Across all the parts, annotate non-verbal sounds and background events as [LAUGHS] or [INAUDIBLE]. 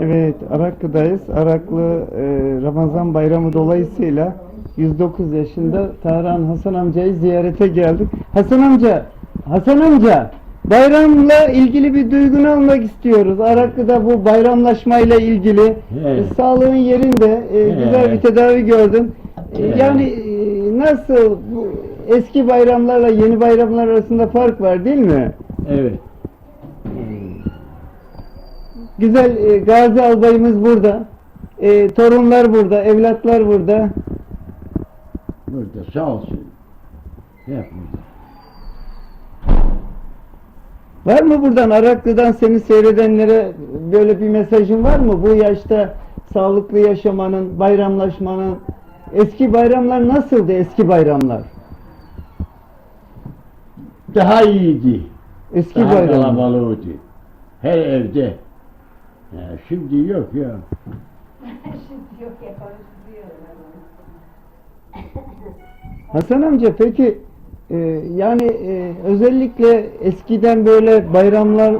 Evet, Araklı'dayız. Araklı e, Ramazan bayramı dolayısıyla 109 yaşında Tarhan Hasan amcayı ziyarete geldik. Hasan amca, Hasan amca, bayramla ilgili bir duygunu almak istiyoruz. Araklı'da bu bayramlaşmayla ilgili e, sağlığın yerinde e, güzel bir tedavi gördüm. E, yani e, nasıl bu eski bayramlarla yeni bayramlar arasında fark var değil mi? Evet. Güzel e, Gazi albayımız burada. E, torunlar burada, evlatlar burada. Burada sağ olsun. Hep burada. Var mı buradan Araklı'dan seni seyredenlere böyle bir mesajın var mı? Bu yaşta sağlıklı yaşamanın, bayramlaşmanın. Eski bayramlar nasıldı eski bayramlar? Daha iyiydi. Eski Daha bayramlar. kalabalığıydı. Her evde. Ya şimdi yok ya. [LAUGHS] Şimdi yok yaparız diyorlar. [LAUGHS] Hasan amca peki e, yani e, özellikle eskiden böyle bayramlar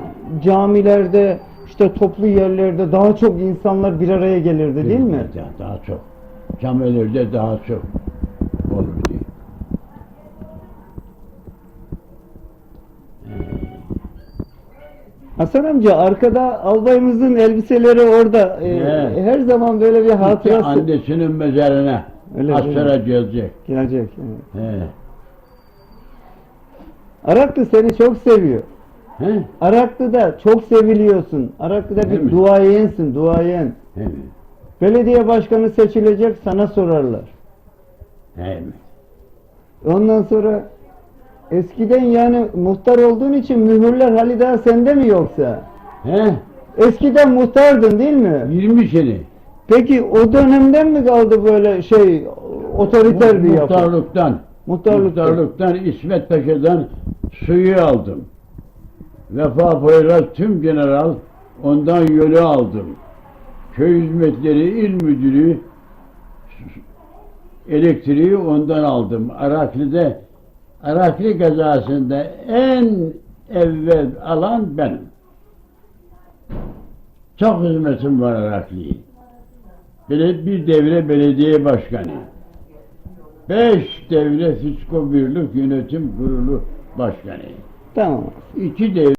camilerde işte toplu yerlerde daha çok insanlar bir araya gelirdi değil mi? Daha, daha çok. Camilerde daha çok olurdu. Hasan amca arkada albayımızın elbiseleri orada. E, Evet. her zaman böyle bir İşte hatırası annesinin mezarına Öyle değil gelecek. gelecek. evet. He. Araklı seni çok seviyor. He? Araklı'da çok seviliyorsun. Araklı'da Değil bir mi? duayensin, duayen. He. Belediye başkanı seçilecek sana sorarlar. He. Ondan sonra eskiden yani muhtar olduğun için mühürler hali daha sende mi yoksa? He? Eskiden muhtardın değil mi? 20 sene. Peki o dönemden mi kaldı böyle şey otoriter bir yapı? Muhtarlıktan. Muhtarlıktan. Muhtarlıktan İsmet Paşa'dan suyu aldım. Vefa Poyraz tüm general ondan yolu aldım. Köy hizmetleri il müdürü elektriği ondan aldım. Arakli'de Arakli kazasında en evvel alan benim. Çok hizmetim var Arakli'ye. Bele- Bir devre belediye başkanı. Beş devre fisko birlik yönetim kurulu başkanı. Tamam. İki devre